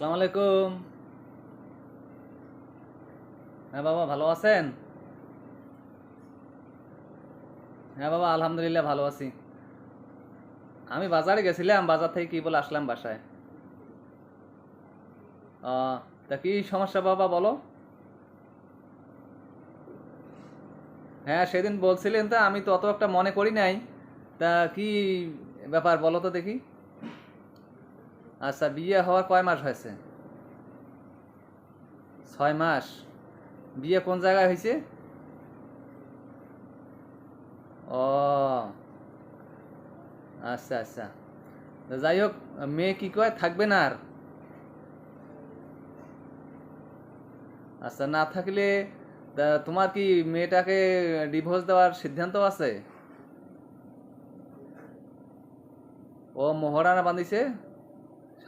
আসসালামু আলাইকুম। হ্যাঁ বাবা, ভালো আছেন? হ্যাঁ বাবা, আলহামদুলিল্লাহ ভালো আছি। আমি বাজারে গেছিলাম, বাজার থেকে কি বলে আসলাম বাসায়। তা কি সমস্যা বাবা, বলো। হ্যাঁ সেদিন বলছিলেন তা, আমি তো অত একটা মনে করি নাই। তা কি ব্যাপার, বলো তো দেখি। আচ্ছা বিয়ে হওয়ার কয় মাস হয়েছে? ছয় মাস। বিয়ে কোন জায়গায় হয়েছে? ও আচ্ছা আচ্ছা। যাই হোক, মেয়ে কি কয়? থাকবে না আর। আচ্ছা না থাকলে তোমার কি মেয়েটাকে ডিভোর্স দেওয়ার সিদ্ধান্ত আছে? ও, মোহরানা বাঁধিছে?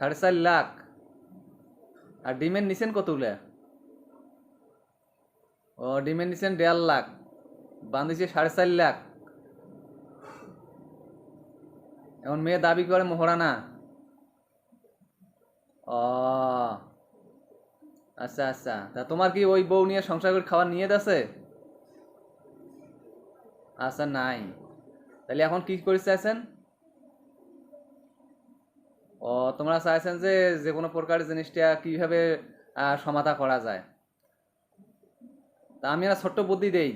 সাড়ে চার লাখ। আর ডিমের নিছেন কতগুলো ও, ডিমের নিছেন দেড় লাখ। বাঁধিছে সাড়ে চার লাখ। এখন মেয়ে দাবি করে মোহরানা ও আচ্ছা আচ্ছা। তা তোমার কি ওই বউ নিয়ে সংসার করে খাবার নিয়ে আছে আচ্ছা নাই। তাহলে এখন কি করে চাইছেন ও, তোমরা চাইছেন যে যে কোনো প্রকার জিনিসটা কীভাবে সমাধা করা যায়? তা আমি একটা ছোট্ট বুদ্ধি দেই।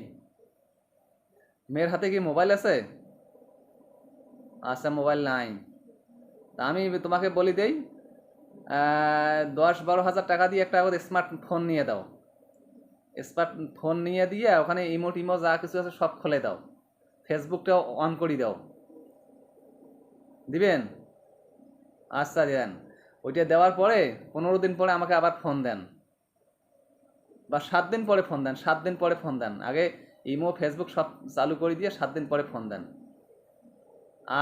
মেয়ের হাতে কি মোবাইল আছে? আচ্ছা মোবাইল নাই। তা আমি তোমাকে বলি দেই দশ বারো হাজার টাকা দিয়ে একটা স্মার্ট ফোন নিয়ে দাও। স্মার্ট ফোন নিয়ে দিয়ে ওখানে ইমো টিমো যা কিছু আছে সব খুলে দাও। ফেসবুকটা অন করে দাও। দিবেন? আচ্ছা দেন। ওইটা দেওয়ার পরে পনেরো দিন পরে আমাকে আবার ফোন দেন। বা সাত দিন পরে ফোন দেন, সাত দিন পরে ফোন দেন। আগে ইমো ফেসবুক সব চালু করে দিয়ে সাত দিন পরে ফোন দেন।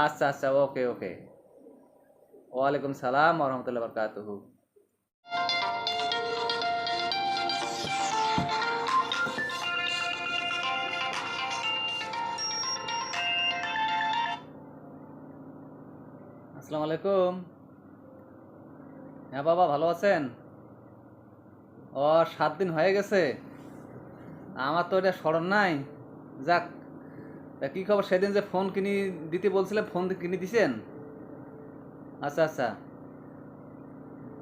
আচ্ছা আচ্ছা ওকে ওকে ওয়ালাইকুম সালাম রহমতুল্লাহ বরকাতহু। আসসালামু আলাইকুম। হ্যাঁ বাবা, ভালো আছেন? ও, সাত দিন হয়ে গেছে। আমার তো এটা স্মরণ নাই। যাক, তা কী খবর? সেদিন যে ফোন কিনি দিতে বলছিলে, ফোন কিনে দিছেন? আচ্ছা আচ্ছা।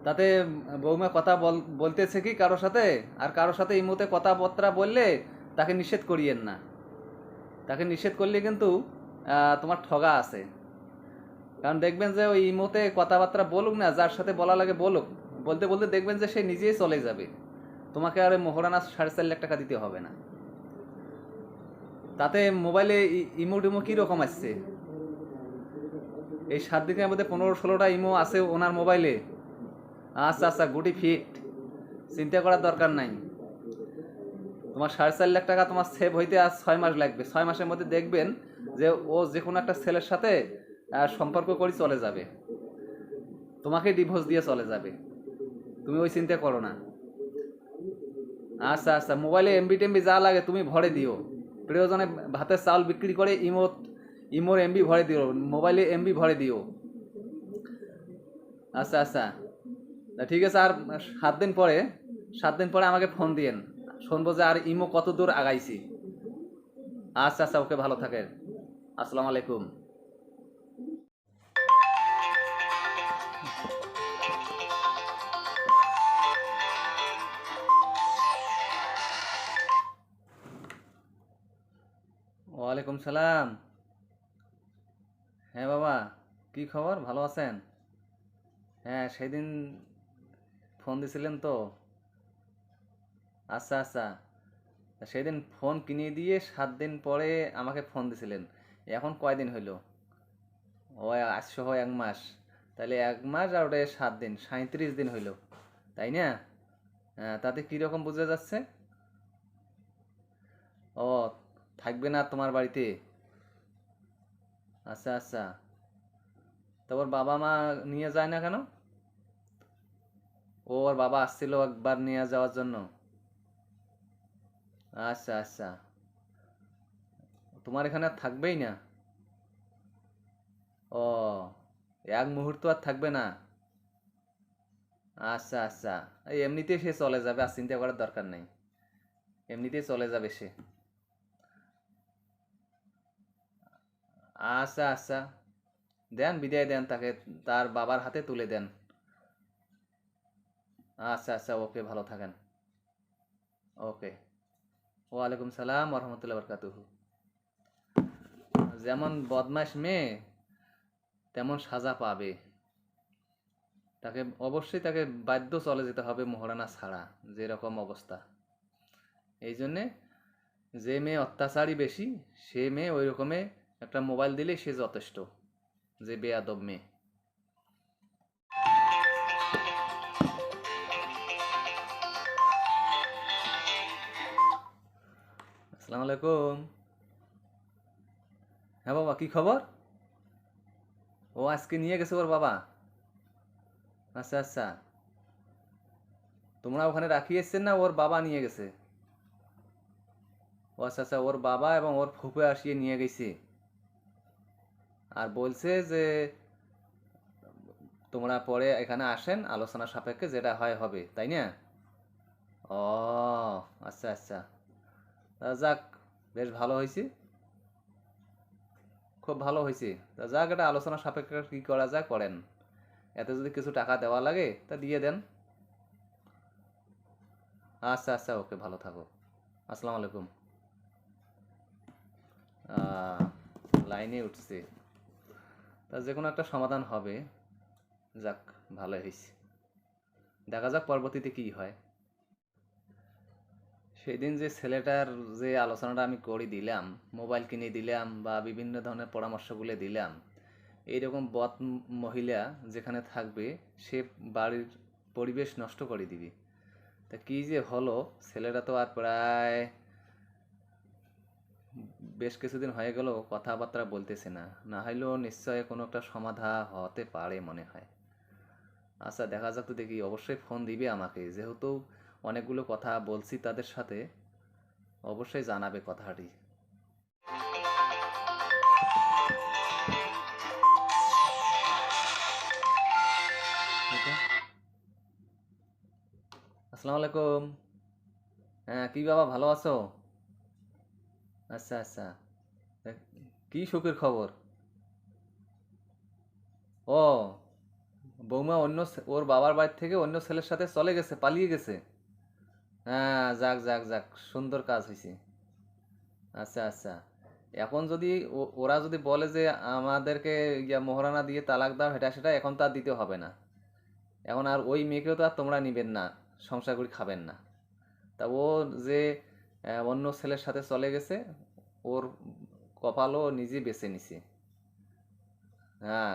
তাতে বৌমা কথা বল বলতেছে কি কারোর সাথে? আর কারোর সাথে এই মুহূর্তে কথাবার্তা বললে তাকে নিষেধ করিয়েন না। তাকে নিষেধ করলে কিন্তু তোমার ঠগা আছে। কারণ দেখবেন যে ওই ইমোতে কথাবার্তা বলুক না, যার সাথে বলা লাগে বলুক। বলতে বলতে দেখবেন যে সে নিজেই চলে যাবে। তোমাকে আর মোহরানা সাড়ে চার লাখ টাকা দিতে হবে না। তাতে মোবাইলে ইমো টিমো কীরকম আসছে? এই সাত দিনের মধ্যে পনেরো ষোলোটা ইমো আছে ওনার মোবাইলে। আচ্ছা আচ্ছা গুটি ফিট। চিন্তা করার দরকার নাই। তোমার সাড়ে চার লাখ টাকা তোমার সেভ হইতে আর ছয় মাস লাগবে। ছয় মাসের মধ্যে দেখবেন যে ও যে কোনো একটা ছেলের সাথে সম্পর্ক করে চলে যাবে। তোমাকে ডিভোর্স দিয়ে চলে যাবে। তুমি ওই চিন্তা করো না। আচ্ছা আচ্ছা মোবাইলে এমবি টেমবি যা লাগে তুমি ভরে দিও। প্রিয়জনে ভাতের চাল বিক্রি করে ইমো ইমোর এমবি ভরে দিও, মোবাইলে এমবি ভরে দিও। আচ্ছা আচ্ছা। ঠিক আছে, আর সাত দিন পরে, সাত দিন পরে আমাকে ফোন দিয়েন। শুনব যে আর ইমো কত দূর আগাইছি। আচ্ছা আচ্ছা ওকে ভালো থাকেন। আসসালামু আলাইকুম। ওয়ালাইকুম সালাম। হ্যাঁ বাবা, কি খবর? ভালো আছেন? হ্যাঁ সেদিন ফোন দিছিলেন তো। আচ্ছা আচ্ছা। সেদিন ফোন কিনে দিয়ে সাত দিন পরে আমাকে ফোন দিছিলেন। এখন কয়দিন হইল? ও হয় এক মাস। তাহলে এক মাস আর ওটা সাত দিন সাঁত্রিশ দিন হইল। তাই না? হ্যাঁ তাতে কীরকম বোঝা যাচ্ছে? ও থাকবে না তোমার বাড়িতে? আচ্ছা আচ্ছা। তারপর বাবা মা নিয়ে যায় না কেন? ওর বাবা আসছিল একবার নিয়ে যাওয়ার জন্য। আচ্ছা আচ্ছা। তোমার এখানে আর থাকবেই না? ও, এক মুহূর্ত আর থাকবে না? আচ্ছা আচ্ছা। এমনিতেই সে চলে যাবে, আর চিন্তা করার দরকার নেই। এমনিতেই চলে যাবে সে। আচ্ছা আচ্ছা। দেন, বিদায় দেন তাকে, তার বাবার হাতে তুলে দেন। আচ্ছা আচ্ছা ওকে, ভালো থাকেন। ওকে। ওয়ালাইকুম সালাম রহমতুল্লাহ বরকাতুহু। যেমন বদমাস মেয়ে, তেমন সাজা পাবে। তাকে অবশ্যই তাকে বাধ্য চলে যেতে হবে মোহরানা ছাড়া, যেরকম অবস্থা। এই জন্যে যে মেয়ে অত্যাচারই বেশি, সে মেয়ে ওই রকমে একটা মোবাইল দিলে সে যথেষ্ট যে বেয়াদব মেয়ে। আসসালামু আলাইকুম। হ্যাঁ বাবা, কি খবর? ও আজকে নিয়ে গেছে ওর বাবা। আচ্ছা আচ্ছা। তোমরা ওখানে রাখিয়ে এসছেন না? ওর বাবা নিয়ে গেছে। ও আচ্ছা আচ্ছা ওর বাবা এবং ওর ফুফে আসিয়ে নিয়ে গেছে। আর বলছে যে, তোমরা পরে এখানে আসেন আলোচনা সাপেক্ষে যেটা হয় হবে, তাই না? ও আচ্ছা আচ্ছা। তা যাক, বেশ ভালো হয়েছে। খুব ভালো হয়েছে। তা যাক, এটা আলোচনা সাপেক্ষে কী করা যায়, করেন। এতে যদি কিছু টাকা দেওয়া লাগে, তা দিয়ে দেন। আচ্ছা আচ্ছা ওকে, ভালো থাকো। আসসালামু আলাইকুম। লাইনে উঠছে। তা যে কোনো একটা সমাধান হবে। যাক ভালো হয়েছে দেখা যাক পরবর্তীতে কি হয়। সেদিন যে ছেলেটার যে আলোচনাটা আমি করে দিলাম, মোবাইল কিনে দিলাম বা বিভিন্ন ধরনের পরামর্শগুলো দিলাম, এইরকম বদ মহিলা যেখানে থাকবে, সে বাড়ির পরিবেশ নষ্ট করে দিবে। তা কি যে হলো, ছেলেটা তো আর প্রায় বেশ কিছুদিন হয়ে গেল, কথাবার্তা বলতেছে না। না হইলেও নিশ্চয় কোনো একটা সমাধা হতে পারে মনে হয়। আচ্ছা দেখা যাক তো দেখি, অবশ্যই ফোন দিবে আমাকে। যেহেতু অনেকগুলো কথা বলছি তাদের সাথে, অবশ্যই জানাবে কথাটি। আসসালামু আলাইকুম। হ্যাঁ কি বাবা, ভালো আছো? আচ্ছা আচ্ছা। কি সুখের খবর? ও, বৌমা অন্য ওর বাবার বাড়ির থেকে অন্য ছেলের সাথে চলে গেছে, পালিয়ে গেছে। হ্যাঁ যাক যাক যাক, সুন্দর কাজ হয়েছে আচ্ছা আচ্ছা। এখন যদি ওরা যদি বলে যে আমাদেরকে ইয়া মোহরানা দিয়ে তালাক দাও এটা সেটা এখন তো আর দিতে হবে না। এখন আর ওই মেয়েকেও তো আর তোমরা নিবেন না, সংসার করে খাবেন না। তা ও যে অন্য ছেলের সাথে চলে গেছে, ওর কপালও নিজে বেছে নিছে। হ্যাঁ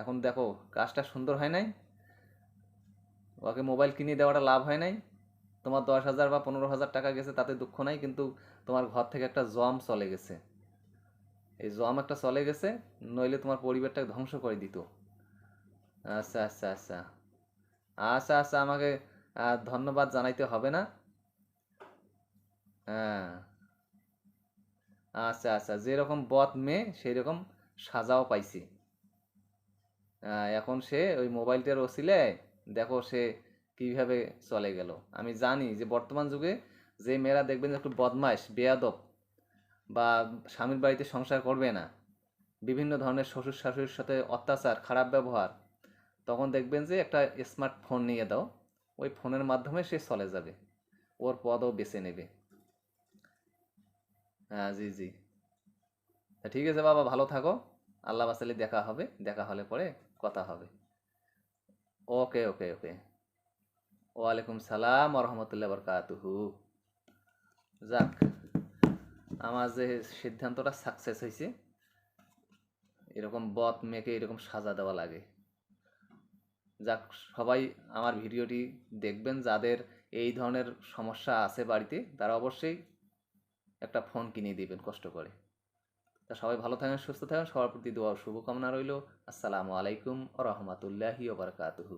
এখন দেখো, কাজটা সুন্দর হয় নাই, ওকে মোবাইল কিনে দেওয়াটা লাভ হয় নাই, তোমার দশ হাজার বা পনেরো হাজার টাকা গেছে, তাতে দুঃখ নাই, কিন্তু তোমার ঘর থেকে একটা জম চলে গেছে। এই জম একটা চলে গেছে, নইলে তোমার পরিবারটা ধ্বংস করে দিত। আচ্ছা আচ্ছা আচ্ছা। আচ্ছা আচ্ছা আমাকে ধন্যবাদ জানাইতে হবে না। হ্যাঁ। আচ্ছা আচ্ছা যেরকম বদ মেয়ে সেই রকম সাজাও পাইছি। এখন সে ওই মোবাইলটার ওসিলে দেখো সে কীভাবে চলে গেল। আমি জানি যে বর্তমান যুগে যে মেয়েরা দেখবেন যে একটু বদমাইশ, বেয়াদব বা স্বামীর বাড়িতে সংসার করবে না, বিভিন্ন ধরনের শ্বশুর শাশুড়ির সাথে অত্যাচার, খারাপ ব্যবহার, তখন দেখবেন যে একটা স্মার্টফোন নিয়ে দাও, ওই ফোনের মাধ্যমে সে চলে যাবে। ওর পদও বেছে নেবে। হ্যাঁ জি জি। ঠিক আছে বাবা, ভালো থাকো। আল্লাহ বাসালে দেখা হবে, দেখা হলে পরে কথা হবে। ওকে ওকে ওকে। ওয়ালাইকুম সালাম রহমতুল্লাহ বরকাতুহু। যাক, আমার যে সিদ্ধান্তটা সাকসেস হয়েছে এরকম বদ মেয়েকে এরকম সাজা দেওয়া লাগে। যাক, সবাই আমার ভিডিওটি দেখবেন, যাদের এই ধরনের সমস্যা আছে বাড়িতে, তারা অবশ্যই একটা ফোন কিনে দিবেন, কষ্ট করে। তা সবাই ভালো থাকেন, সুস্থ থাকেন। সবার প্রতি দোয়া শুভকামনা রইল। আসসালামু আলাইকুম ও রহমতুল্লাহি ওবরকাতুহু